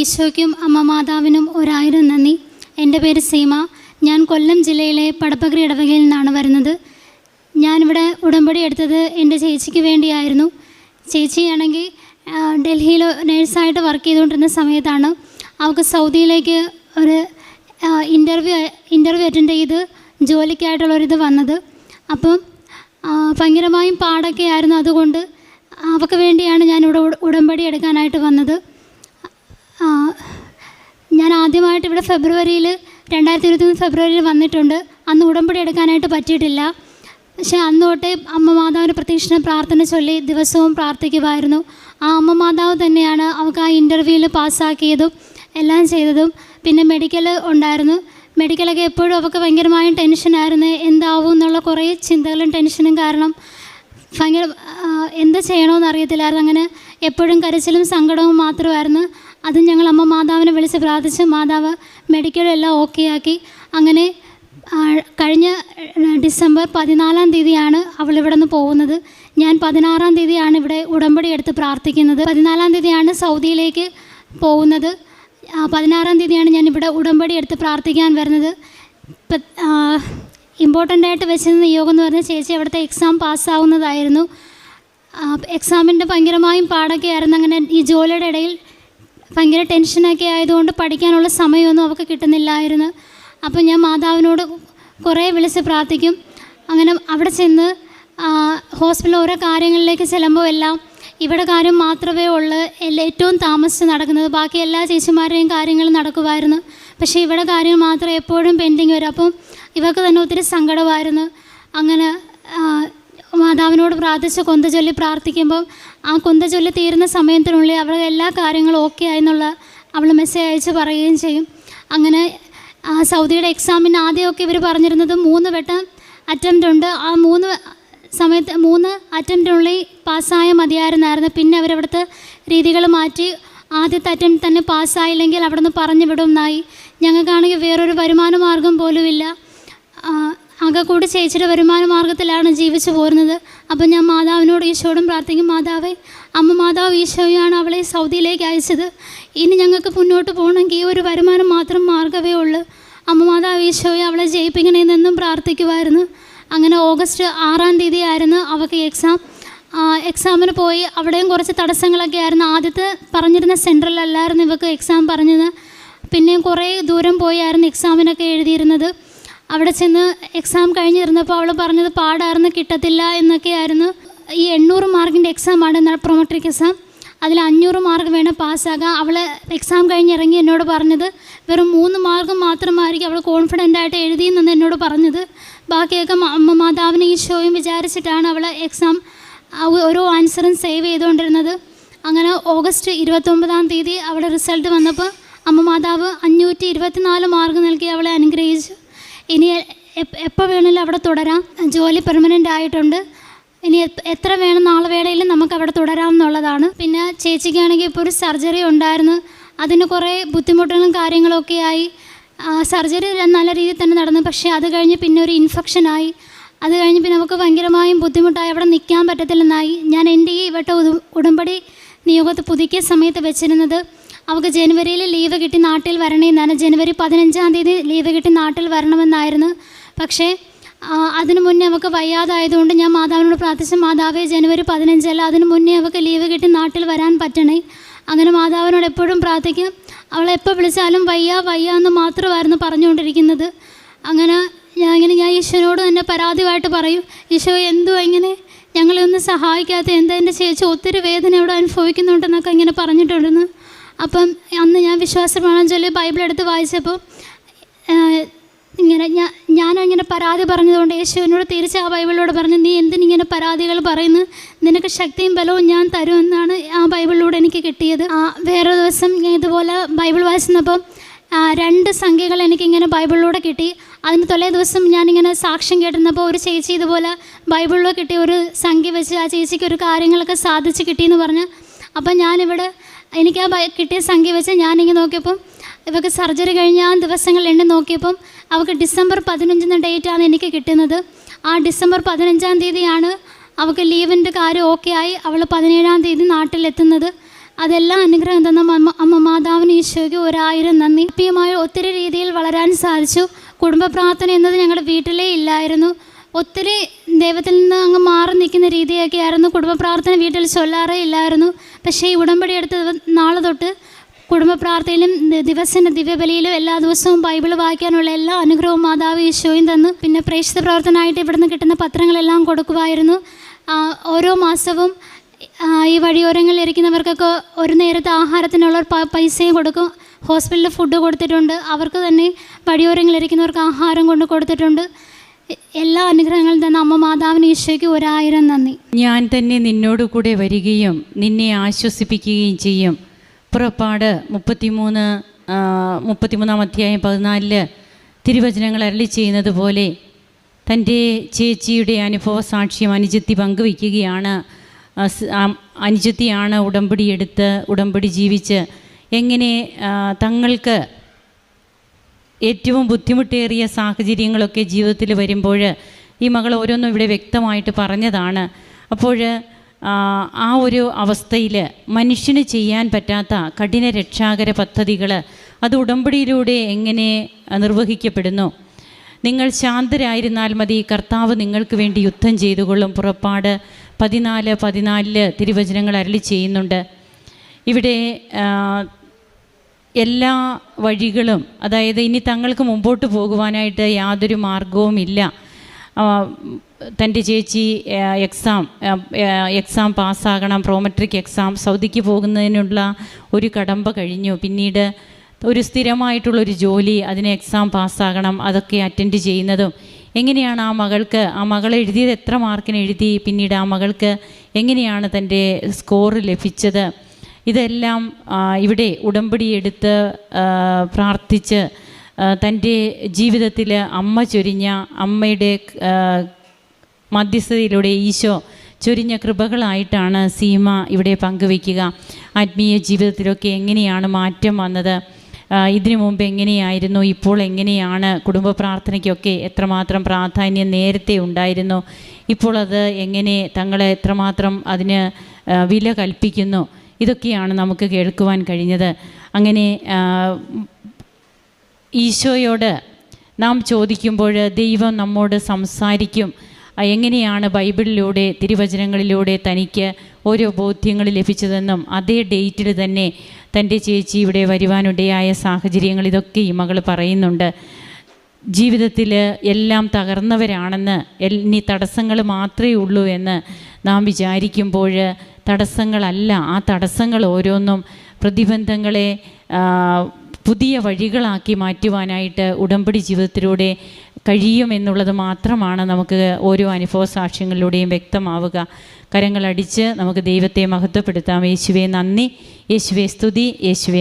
ഈശോയ്ക്കും അമ്മ മാതാവിനും ഒരായിരം നന്ദി. എന്റെ പേര് സീമ. ഞാൻ കൊല്ലം ജില്ലയിലെ പടപ്പകരി ഇടവകയിൽ നിന്നാണ് വരുന്നത്. ഞാനിവിടെ ഉടമ്പടി എടുത്തത് എന്റെ ചേച്ചിക്ക് വേണ്ടിയായിരുന്നു. ചേച്ചിയാണെങ്കിൽ ഡൽഹിയിൽ നേഴ്സായിട്ട് വർക്ക് ചെയ്തുകൊണ്ടിരുന്ന സമയത്താണ്. അവൾക്ക് സൗദിയിലേക്ക് ഒരു ഇന്റർവ്യൂ ഇന്റർവ്യൂ അറ്റൻഡ് ചെയ്ത് ജോലിക്കായിട്ടുള്ളൊരിത് വന്നത്. അപ്പം ഭയങ്കരമായും പാടൊക്കെ ആയിരുന്നു അതുകൊണ്ട് അവൾക്ക് വേണ്ടിയാണ് ഞാനിവിടെ ഇവിടെ ഉടമ്പടി എടുക്കാനായിട്ട് വന്നത്. ഞാൻ ആദ്യമായിട്ട് ഇവിടെ ഫെബ്രുവരിയിൽ രണ്ടായിരത്തി ഇരുപത്തി ഫെബ്രുവരിയിൽ വന്നിട്ടുണ്ട്. അന്ന് ഉടമ്പടി എടുക്കാനായിട്ട് പറ്റിയിട്ടില്ല. പക്ഷേ അന്ന് തൊട്ടേ അമ്മ മാതാവിന് പ്രതീക്ഷണ പ്രാർത്ഥന ചൊല്ലി ദിവസവും പ്രാർത്ഥിക്കുമായിരുന്നു. ആ അമ്മ മാതാവ് തന്നെയാണ് അവൾക്ക് ആ ഇന്റർവ്യൂവിൽ പാസ്സാക്കിയതും എല്ലാം ചെയ്തതും. പിന്നെ മെഡിക്കൽ ഉണ്ടായിരുന്നു. മെഡിക്കലൊക്കെ എപ്പോഴും അവൾക്ക് ഭയങ്കരമായും ടെൻഷനായിരുന്നു എന്താവും എന്നുള്ള കുറേ ചിന്തകളും ടെൻഷനും കാരണം ഭയങ്കര എന്താ ചെയ്യണമെന്ന് അറിയത്തില്ലായിരുന്നു. അങ്ങനെ എപ്പോഴും കരച്ചിലും സങ്കടവും മാത്രമായിരുന്നു. അത് ഞങ്ങൾ അമ്മ മാതാവിനെ വിളിച്ച് പ്രാർത്ഥിച്ച് മാതാവ് മെഡിക്കലും എല്ലാം ഓക്കെ ആക്കി. അങ്ങനെ കഴിഞ്ഞ ഡിസംബർ പതിനാലാം തീയതിയാണ് അവൾ ഇവിടെ നിന്ന് പോകുന്നത്. ഞാൻ പതിനാറാം തീയതിയാണ് ഇവിടെ ഉടമ്പടി എടുത്ത് പ്രാർത്ഥിക്കുന്നത്. പതിനാലാം തീയതിയാണ് സൗദിയിലേക്ക് പോകുന്നത്. പതിനാറാം തീയതിയാണ് ഞാൻ ഇവിടെ ഉടമ്പടി എടുത്ത് പ്രാർത്ഥിക്കാൻ വരുന്നത്. ഇമ്പോർട്ടന്റ് ആയിട്ട് വെച്ചിരുന്ന നിയോഗം എന്ന് പറഞ്ഞാൽ ചേച്ചി അവിടുത്തെ എക്സാം പാസ്സാവുന്നതായിരുന്നു എക്സാമിന്റെ ഭയങ്കരമായും പാടൊക്കെ ആയിരുന്നു. അങ്ങനെ ഈ ജോലിയുടെ ഇടയിൽ ഭയങ്കര ടെൻഷനൊക്കെ ആയതുകൊണ്ട് പഠിക്കാനുള്ള സമയമൊന്നും അവൾക്ക് കിട്ടുന്നില്ലായിരുന്നു. അപ്പോൾ ഞാൻ മാതാവിനോട് കുറേ വിളിച്ച് പ്രാർത്ഥിക്കും. അങ്ങനെ അവിടെ ചെന്ന് ഹോസ്പിറ്റലിൽ ഓരോ കാര്യങ്ങളിലേക്ക് ചെല്ലുമ്പോൾ എല്ലാം ഇവിടെ കാര്യം മാത്രമേ ഉള്ളൂ. ഏറ്റവും താമസിച്ച് നടക്കുന്നത്. ബാക്കി എല്ലാ ചേച്ചിമാരുടെയും കാര്യങ്ങൾ നടക്കുമായിരുന്നു. പക്ഷേ ഇവിടെ കാര്യം മാത്രം എപ്പോഴും പെൻഡിങ് വരും. അപ്പം ഇവർക്ക് തന്നെ ഒത്തിരി സങ്കടമായിരുന്നു. അങ്ങനെ മാതാവിനോട് പ്രാർത്ഥിച്ച് കൊന്ത ചൊല്ലി പ്രാർത്ഥിക്കുമ്പം ആ കൊന്ത ചൊല്ലി തീരുന്ന സമയത്തിനുള്ളിൽ അവരുടെ എല്ലാ കാര്യങ്ങളും ഓക്കെ ആയെന്നുള്ള അവൾ മെസ്സേജ് അയച്ച് പറയുകയും ചെയ്യും. അങ്ങനെ സൗദിയുടെ എക്സാമിന് ആദ്യമൊക്കെ ഇവർ പറഞ്ഞിരുന്നത് മൂന്ന് വട്ടം അറ്റംപ്റ്റ് ഉണ്ട്. ആ മൂന്ന് സമയത്ത് മൂന്ന് അറ്റംപ്റ്റിനുള്ളിൽ പാസ്സായ മതിയായിരുന്നായിരുന്നു. പിന്നെ അവരവിടുത്തെ രീതികൾ മാറ്റി ആദ്യത്തെ അറ്റംപ്റ്റ് തന്നെ പാസ്സായില്ലെങ്കിൽ അവിടെ നിന്ന് പറഞ്ഞു വിടുമെന്നായി ഞങ്ങൾക്കാണെങ്കിൽ വേറൊരു വരുമാന മാർഗം പോലുമില്ല ആകെ കൂടി ചേച്ചിയുടെ വരുമാന മാർഗത്തിലാണ് ജീവിച്ചു പോരുന്നത്. അപ്പം ഞാൻ മാതാവിനോട് ഈശോടും പ്രാർത്ഥിക്കും മാതാവേ അമ്മ മാതാവ് ഈശോയാണ് അവളെ സൗദിയിലേക്ക് അയച്ചത്. ഇനി ഞങ്ങൾക്ക് മുന്നോട്ട് പോകണമെങ്കിൽ ഒരു വരുമാനം മാത്രം മാർഗമേ ഉള്ളൂ. അമ്മ മാതാവ് ഈശോയെ അവളെ ജയിപ്പിക്കണമെന്നെന്നും പ്രാർത്ഥിക്കുമായിരുന്നു അങ്ങനെ ഓഗസ്റ്റ് ആറാം തീയതി ആയിരുന്നു അവൾക്ക് എക്സാം എക്സാമിന് പോയി. അവിടെയും കുറച്ച് തടസ്സങ്ങളൊക്കെ ആയിരുന്നു. ആദ്യത്തെ പറഞ്ഞിരുന്ന സെന്ററിലല്ലായിരുന്നു ഇവൾക്ക് എക്സാം പറഞ്ഞത്. പിന്നെയും കുറേ ദൂരം പോയായിരുന്നു എക്സാമിനൊക്കെ എഴുതിയിരുന്നത്. അവിടെ ചെന്ന് എക്സാം കഴിഞ്ഞിരുന്നപ്പോൾ അവൾ പറഞ്ഞത് പാടായിരുന്നു കിട്ടത്തില്ല എന്നൊക്കെയായിരുന്നു. ഈ എണ്ണൂറ് മാർക്കിന്റെ എക്സാമാണ് പ്രൊമട്രിക് എക്സാം അതിൽ അഞ്ഞൂറ് മാർക്ക് വേണം പാസ്സാകാം അവൾ എക്സാം കഴിഞ്ഞിറങ്ങി എന്നോട് പറഞ്ഞത് വെറും മൂന്ന് മാർക്ക് മാത്രമായിരിക്കും അവൾ കോൺഫിഡന്റ് ആയിട്ട് എഴുതിയെന്നാണ് എന്നോട് പറഞ്ഞത്. ബാക്കിയൊക്കെ മാതാവിനെ ഈശോയും വിചാരിച്ചിട്ടാണ് അവൾ എക്സാം ഓരോ ആൻസറും സേവ് ചെയ്തുകൊണ്ടിരുന്നത് അങ്ങനെ ഓഗസ്റ്റ് ഇരുപത്തൊമ്പതാം തീയതി അവളുടെ റിസൾട്ട് വന്നപ്പോൾ അമ്മ മാതാവ് അഞ്ഞൂറ്റി ഇരുപത്തിനാല് മാർക്ക് നൽകി അവളെ അനുഗ്രഹിച്ചു. ഇനി എപ്പോൾ വേണമെങ്കിലും അവിടെ തുടരാം. ജോലി പെർമനന്റ് ആയിട്ടുണ്ട്. ഇനി എത്ര വേണം നാളെ വേളയിലും നമുക്ക് അവിടെ തുടരാം എന്നുള്ളതാണ്. പിന്നെ ചേച്ചിക്കാണെങ്കിൽ ഇപ്പോൾ ഒരു സർജറി ഉണ്ടായിരുന്നു. അതിന് കുറേ ബുദ്ധിമുട്ടുകളും കാര്യങ്ങളൊക്കെ ആയി. സർജറി നല്ല രീതിയിൽ തന്നെ നടന്നു. പക്ഷേ അത് കഴിഞ്ഞ് പിന്നെ ഒരു ഇൻഫെക്ഷനായി അത് കഴിഞ്ഞ് പിന്നെ നമുക്ക് ഭയങ്കരമായും ബുദ്ധിമുട്ടായി. അവിടെ നിൽക്കാൻ പറ്റത്തില്ലെന്നായി. ഞാൻ എന്റെ ഈ വട്ട ഉടമ്പടി നിയോഗത്ത് പുതുക്കിയ സമയത്ത് വെച്ചിരുന്നത് അവൾക്ക് ജനുവരിയിൽ ലീവ് കിട്ടി നാട്ടിൽ വരണമെന്നാണ് ജനുവരി പതിനഞ്ചാം തീയതി ലീവ് കിട്ടി നാട്ടിൽ വരണമെന്നായിരുന്നു. പക്ഷേ അതിനു മുന്നേ അവൾക്ക് വയ്യാതായതുകൊണ്ട് ഞാൻ മാതാവിനോട് പ്രാർത്ഥിച്ച മാതാവേ ജനുവരി പതിനഞ്ചല്ല അതിനു മുന്നേ അവൾക്ക് ലീവ് കിട്ടി നാട്ടിൽ വരാൻ പറ്റണേ. അങ്ങനെ മാതാവിനോട് എപ്പോഴും പ്രാർത്ഥിക്കും. അവളെപ്പോൾ വിളിച്ചാലും വയ്യ വയ്യ എന്ന് മാത്രമായിരുന്നു പറഞ്ഞുകൊണ്ടിരിക്കുന്നത്. അങ്ങനെ ഞാൻ ഇങ്ങനെ ഞാൻ ഈശോനോട് തന്നെ പരാതിയായിട്ട് പറയും ഈശോ എന്തോ ഇങ്ങനെ? ഞങ്ങളെ ഒന്ന് സഹായിക്കാത്ത എന്താ എന്റെ ചേച്ചി ഒത്തിരി വേദന ഇവിടെ അനുഭവിക്കുന്നുണ്ടെന്നൊക്കെ ഇങ്ങനെ പറഞ്ഞിട്ടുണ്ടെന്ന്. അപ്പം അന്ന് ഞാൻ വിശ്വാസമാണെന്ന് ചൊല്ലി ബൈബിൾ എടുത്ത് വായിച്ചപ്പോൾ ഇങ്ങനെ ഞാൻ ഞാനങ്ങനെ പരാതി പറഞ്ഞതുകൊണ്ട് യേശുവിനോട് തിരിച്ച് ആ ബൈബിളിലൂടെ പറഞ്ഞു നീ എന്തിനിങ്ങനെ പരാതികൾ പറയുന്നു? നിനക്ക് ശക്തിയും ബലവും ഞാൻ തരുമെന്നാണ് ആ ബൈബിളിലൂടെ എനിക്ക് കിട്ടിയത്. ആ വേറെ ദിവസം ഇതുപോലെ ബൈബിൾ വായിച്ചപ്പോൾ രണ്ട് സംഖ്യകൾ എനിക്കിങ്ങനെ ബൈബിളിലൂടെ കിട്ടി. അതിന് തലേ ദിവസം ഞാനിങ്ങനെ സാക്ഷ്യം കേട്ടിരുന്നപ്പോൾ ഒരു ചേച്ചി ഇതുപോലെ ബൈബിളിലൂടെ കിട്ടിയ ഒരു സംഖ്യ വെച്ച് ആ ചേച്ചിക്ക് ഒരു കാര്യങ്ങളൊക്കെ സാധിച്ച് കിട്ടിയെന്ന് പറഞ്ഞ്. അപ്പം ഞാനിവിടെ എനിക്ക് ആ കിട്ടിയ സംഖ്യ വെച്ച് ഞാനിങ്ങനെ നോക്കിയപ്പം ഇവക്ക് സർജറി കഴിഞ്ഞ ആ ദിവസങ്ങൾ എണ്ണി നോക്കിയപ്പം അവൾക്ക് ഡിസംബർ പതിനഞ്ചെന്ന ഡേറ്റാണ് എനിക്ക് കിട്ടുന്നത്. ആ ഡിസംബർ പതിനഞ്ചാം തീയതിയാണ് അവൾക്ക് ലീവിന്റെ കാര്യം ഓക്കെ ആയി അവൾ പതിനേഴാം തീയതി നാട്ടിലെത്തുന്നത്. അതെല്ലാം അനുഗ്രഹം തന്ന അമ്മ അമ്മ മാതാവിന് ഈശോയ്ക്ക് ഒരായിരം നന്ദി. ആത്മീയമായ ഒത്തിരി രീതിയിൽ വളരാൻ സാധിച്ചു. കുടുംബ പ്രാർത്ഥന എന്നത് ഞങ്ങളുടെ വീട്ടിലേ ഇല്ലായിരുന്നു. ഒത്തിരി ദൈവത്തിൽ നിന്ന് അങ്ങ് മാറി നിൽക്കുന്ന രീതിയൊക്കെ ആയിരുന്നു കുടുംബ പ്രാർത്ഥന വീട്ടിൽ ചൊല്ലാറേ ഇല്ലായിരുന്നു. പക്ഷേ ഈ ഉടമ്പടി എടുത്ത നാളെ തൊട്ട് കുടുംബ പ്രാർത്ഥനയിലും ദിവസേന ദിവ്യബലിയിലും എല്ലാ ദിവസവും ബൈബിൾ വായിക്കാനുള്ള എല്ലാ അനുഗ്രഹവും മാതാവ് ഈശോയും തന്നു. പിന്നെ പ്രേക്ഷിത പ്രവർത്തനമായിട്ട് ഇവിടുന്ന് കിട്ടുന്ന പത്രങ്ങളെല്ലാം കൊടുക്കുമായിരുന്നു ഓരോ മാസവും ഈ വഴിയോരങ്ങളിൽ ഇരിക്കുന്നവർക്കൊക്കെ ഒരു നേരത്തെ ആഹാരത്തിനുള്ള പൈസയും കൊടുക്കും. ഹോസ്പിറ്റലിൽ ഫുഡ് കൊടുത്തിട്ടുണ്ട്. അവർക്ക് തന്നെ വഴിയോരങ്ങളിൽ ഇരിക്കുന്നവർക്ക് ആഹാരം കൊണ്ട് കൊടുത്തിട്ടുണ്ട്. എല്ലാ അനുഗ്രഹങ്ങളും തന്ന അമ്മ മാതാവിന് ഈശോയ്ക്ക് ഒരായിരം നന്ദി. ഞാൻ തന്നെ നിന്നോട് കൂടെ വരികയും നിന്നെ ആശ്വസിപ്പിക്കുകയും ചെയ്യും. പുറപ്പാട് മുപ്പത്തിമൂന്ന് മുപ്പത്തിമൂന്നാം അധ്യായം പതിനാലിൽ തിരുവചനങ്ങൾ അരളി ചെയ്യുന്നത് പോലെ തന്റെ ചേച്ചിയുടെ അനുഭവ സാക്ഷ്യം അനുജത്തി പങ്കുവയ്ക്കുകയാണ്. അനുജത്തിയാണ് ഉടമ്പടി എടുത്ത് ഉടമ്പടി ജീവിച്ച് എങ്ങനെ തങ്ങൾക്ക് ഏറ്റവും ബുദ്ധിമുട്ടേറിയ സാഹചര്യങ്ങളൊക്കെ ജീവിതത്തിൽ വരുമ്പോൾ ഈ മകൾ ഓരോന്നും ഇവിടെ വ്യക്തമായിട്ട് പറഞ്ഞതാണ്. അപ്പോൾ ആ, ഒരു അവസ്ഥയിൽ മനുഷ്യന് ചെയ്യാൻ പറ്റാത്ത കഠിന രക്ഷാകര പദ്ധതികൾ അത് ഉടമ്പടിയിലൂടെ എങ്ങനെ നിർവഹിക്കപ്പെടുന്നു? നിങ്ങൾ ശാന്തരായിരുന്നാൽ മതി കർത്താവ് നിങ്ങൾക്ക് വേണ്ടി യുദ്ധം ചെയ്തുകൊള്ളും. പുറപ്പാട് പതിനാല് പതിനാലിൽ തിരുവചനങ്ങൾ അരളി ചെയ്യുന്നുണ്ട്. ഇവിടെ എല്ലാ വഴികളും അതായത് ഇനി തങ്ങൾക്ക് മുമ്പോട്ട് പോകുവാനായിട്ട് യാതൊരു മാർഗവുമില്ല. തന്റെ ചേച്ചി എക്സാം എക്സാം പാസ്സാകണം പ്രോമെട്രിക് എക്സാം സൗദിക്ക് പോകുന്നതിനുള്ള ഒരു കടമ്പ കഴിഞ്ഞു. പിന്നീട് ഒരു സ്ഥിരമായിട്ടുള്ളൊരു ജോലി അതിന് എക്സാം പാസ്സാകണം അതൊക്കെ അറ്റൻഡ് ചെയ്യുന്നതും. എങ്ങനെയാണ് ആ മകൾക്ക് ആ മകൾ എഴുതിയത് എത്ര മാർക്കിന് എഴുതി? പിന്നീട് ആ മകൾക്ക് എങ്ങനെയാണ് തന്റെ സ്കോർ ലഭിച്ചത്? ഇതെല്ലാം ഇവിടെ ഉടമ്പടി എടുത്ത് ആ, പ്രാർത്ഥിച്ച് തന്റെ ജീവിതത്തിൽ അമ്മ ചൊരിഞ്ഞ അമ്മയുടെ മധ്യസ്ഥതയിലൂടെ ഈശോ ചൊരിഞ്ഞ കൃപകളായിട്ടാണ് സീമ ഇവിടെ പങ്കുവയ്ക്കുക. ആത്മീയ ജീവിതത്തിലൊക്കെ എങ്ങനെയാണ് മാറ്റം വന്നത്? ഇതിനു മുമ്പ് എങ്ങനെയായിരുന്നു? ഇപ്പോൾ എങ്ങനെയാണ്? കുടുംബ പ്രാർത്ഥനയ്ക്കൊക്കെ എത്രമാത്രം പ്രാധാന്യം നേരത്തെ ഉണ്ടായിരുന്നു? ഇപ്പോൾ അത് എങ്ങനെ? തങ്ങളെ എത്രമാത്രം അതിന് വില കൽപ്പിക്കുന്നു? ഇതൊക്കെയാണ് നമുക്ക് കേൾക്കുവാൻ കഴിഞ്ഞത്. അങ്ങനെ ഈശോയോട് നാം ചോദിക്കുമ്പോൾ ദൈവം നമ്മോട് സംസാരിക്കും. എങ്ങനെയാണ് ബൈബിളിലൂടെ തിരുവചനങ്ങളിലൂടെ തനിക്ക് ഓരോ ബോധ്യങ്ങൾ ലഭിച്ചതെന്നും അതേ ഡേറ്റിൽ തന്നെ തന്റെ ചേച്ചി ഇവിടെ വരുവാനിടയായ സാഹചര്യങ്ങൾ ഇതൊക്കെ ഈ മകൾ പറയുന്നുണ്ട്. ജീവിതത്തിൽ എല്ലാം തകർന്നവരാണെന്ന് ഇനി തടസ്സങ്ങൾ മാത്രമേ ഉള്ളൂ എന്ന് നാം വിചാരിക്കുമ്പോൾ തടസ്സങ്ങളല്ല. ആ തടസ്സങ്ങൾ ഓരോന്നും പ്രതിബന്ധങ്ങളെ പുതിയ വഴികളാക്കി മാറ്റുവാനായിട്ട് ഉടമ്പടി ജീവിതത്തിലൂടെ കഴിയുമെന്നുള്ളത് മാത്രമാണ് നമുക്ക് ഓരോ അനുഭവ സാക്ഷ്യങ്ങളിലൂടെയും വ്യക്തമാവുക. കരങ്ങളടിച്ച് നമുക്ക് ദൈവത്തെ മഹത്വപ്പെടുത്താം. യേശുവെ നന്ദി. യേശുവെ സ്തുതി. യേശുവെ